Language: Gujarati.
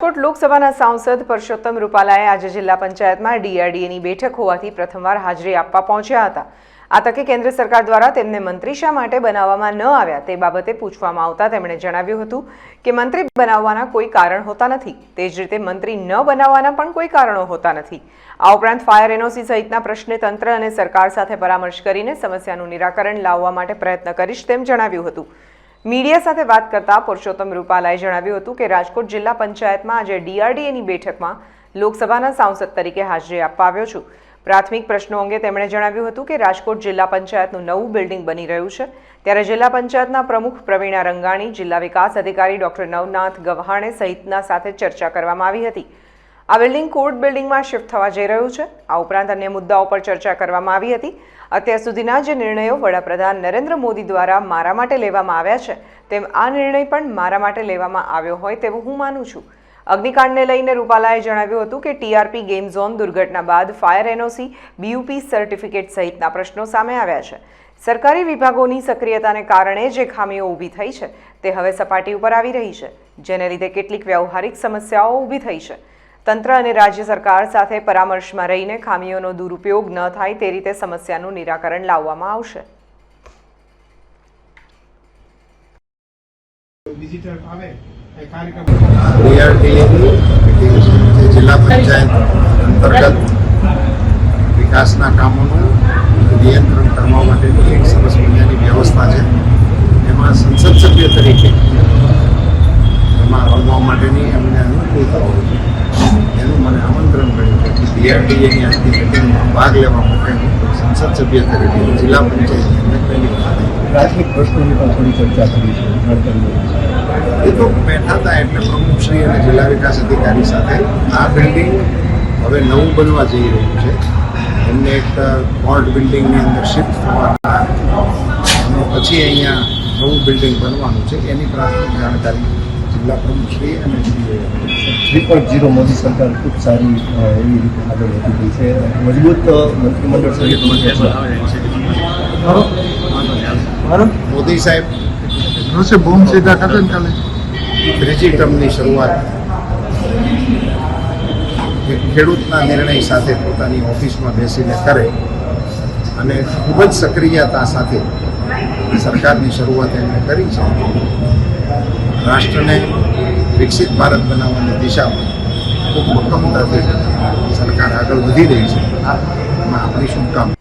રાજકોટ લોકસભાના સાંસદ પરસોત્તમ રૂપાલાએ આજે જિલ્લા પંચાયતમાં ડીઆરડીએની બેઠક હોવાથી પ્રથમવાર હાજરી આપવા પહોંચ્યા હતા. આ તકે કેન્દ્ર સરકાર દ્વારા તેમને મંત્રી શા માટે બનાવવામાં ન આવ્યા તે બાબતે પૂછવામાં આવતા તેમણે જણાવ્યું હતું કે મંત્રી બનાવવાના કોઈ કારણ હોતા નથી. તે જ રીતે મંત્રી ન બનાવવાના પણ કોઈ કારણો હોતા નથી. આ ઉપરાંત ફાયર એનઓસી સહિતના પ્રશ્ને તંત્ર અને સરકાર સાથે પરામર્શ કરીને સમસ્યાનું નિરાકરણ લાવવા માટે પ્રયત્ન કરીશ તેમ જણાવ્યું હતું. મીડિયા સાથે વાત કરતા પુરુષોત્તમ રૂપાલાએ જણાવ્યું હતું કે રાજકોટ જિલ્લા પંચાયતમાં આજે ડીઆરડીએની બેઠકમાં લોકસભાના સાંસદ તરીકે હાજરી આપવા આવ્યો છું. પ્રાથમિક પ્રશ્નો અંગે તેમણે જણાવ્યું હતું કે રાજકોટ જિલ્લા પંચાયતનું નવું બિલ્ડિંગ બની રહ્યું છે. ત્યારે જિલ્લા પંચાયતના પ્રમુખ પ્રવીણા રંગાણી, જિલ્લા વિકાસ અધિકારી ડોક્ટર નવનાથ ગવહાણે સહિતના સાથે ચર્ચા કરવામાં આવી હતી. આ બિલ્ડિંગ કોર્ટ બિલ્ડિંગમાં શિફ્ટ થવા જઈ રહ્યું છે. આ ઉપરાંત અન્ય મુદ્દાઓ પર ચર્ચા કરવામાં આવી હતી. અત્યાર સુધીના જે નિર્ણયો વડાપ્રધાન નરેન્દ્ર મોદી દ્વારા મારા માટે લેવામાં આવ્યા છે, તેમ આ નિર્ણય પણ મારા માટે લેવામાં આવ્યો હોય તેવું હું માનું છું. અગ્નિકાંડને લઈને રૂપાલાએ જણાવ્યું હતું કે ટીઆરપી ગેમ ઝોન દુર્ઘટના બાદ ફાયર એનઓસી બીયુપી સર્ટિફિકેટ સહિતના પ્રશ્નો સામે આવ્યા છે. સરકારી વિભાગોની સક્રિયતાને કારણે જે ખામીઓ ઊભી થઈ છે, તે હવે સપાટી ઉપર આવી રહી છે, જેને લીધે કેટલીક વ્યવહારિક સમસ્યાઓ ઊભી થઈ છે. તંત્ર અને રાજ્ય સરકાર સાથે પરામર્શમાં રહીને ખામીઓનો દુરુપયોગ ન થાય તે રીતે સમસ્યાનું નિરાકરણ લાવવામાં આવશે. જિલ્લા પંચાયત અંતર્ગત વિકાસના કામોનું નિયંત્રણ કરવા માટેની એક સરસ મજાની વ્યવસ્થા છે એમાં સંસદ સભ્ય તરીકે એમાં રમવા માટેની એમને અનુકૂળતા હોય છે એનું મને આમંત્રણ ડીઆરડીએની આજની મિટિંગમાં ભાગ લેવા માટે સંસદ સભ્ય તરીકે જિલ્લા પંચાયતની પહેલી પ્રાથમિક પ્રશ્નોની પણ થોડી ચર્ચા કરી એ તો બેઠા હતા એટલે પ્રમુખશ્રી અને જિલ્લા વિકાસ અધિકારી સાથે. આ બિલ્ડિંગ હવે નવું બનવા જઈ રહ્યું છે. એમને એક કોર્ટ બિલ્ડિંગની અંદર શિફ્ટ થવાના અને પછી અહીંયા નવું બિલ્ડિંગ બનવાનું છે. એની પ્રાથમિક જાણકારી જિલ્લા પ્રમુખશ્રી અને થ્રી પોઈન્ટ ઝીરો મોદી સરકાર ખૂબ સારી એવી રીતે આગળ વધી ગઈ છે. મજબૂત મંત્રીમંડળ સહિત મોદી સાહેબ. બોમ્બ સીધા કરે ને કાલે ત્રીજી ટર્મની શરૂઆત. એક ખેડૂતના નિર્ણય સાથે પોતાની ઓફિસમાં બેસીને કરે અને ખૂબ જ સક્રિયતા સાથે સરકારની શરૂઆત એમણે કરી છે. રાષ્ટ્રને વિકસિત ભારત બનાવવાની દિશામાં ખૂબ મક્કમતાથી સરકાર આગળ વધી રહી છે. એમાં આપણી શુભકામના.